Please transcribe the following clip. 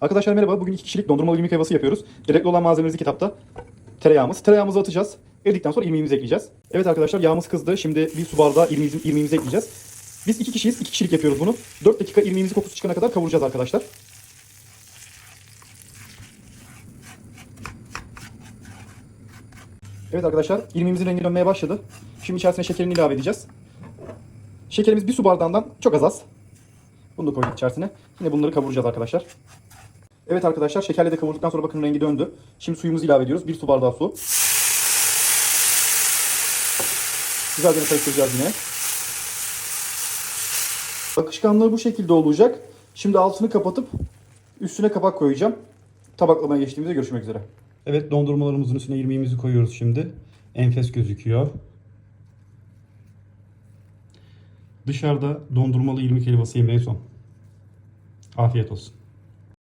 Arkadaşlar merhaba. Bugün iki kişilik dondurmalı irmik helvası yapıyoruz. Gerekli olan malzememiz kitapta. Tereyağımız. Tereyağımızı atacağız. Eridikten sonra irmiğimizi ekleyeceğiz. Evet arkadaşlar yağımız kızdı. Şimdi bir su bardağı irmiğimizi, irmiğimizi ekleyeceğiz. Biz iki kişiyiz. iki kişilik yapıyoruz bunu. 4 dakika irmiğimizi kokusu çıkana kadar kavuracağız arkadaşlar. Evet arkadaşlar irmiğimizin rengi dönmeye başladı. Şimdi içerisine şekerini ilave edeceğiz. Şekerimiz bir su bardağından çok az az. Bunu da koyduk içerisine. Yine bunları kavuracağız arkadaşlar. Evet arkadaşlar şekerle de kavurduktan sonra bakın rengi döndü. Şimdi suyumuzu ilave ediyoruz. Bir su bardağı su. Güzelce karıştıracağız yine. Akışkanlığı bu şekilde olacak. Şimdi altını kapatıp üstüne kapak koyacağım. Tabaklamaya geçtiğimizde görüşmek üzere. Evet dondurmalarımızın üstüne irmiğimizi koyuyoruz şimdi. Enfes gözüküyor. Dışarıda dondurmalı irmik helvası yemeye son. Afiyet olsun.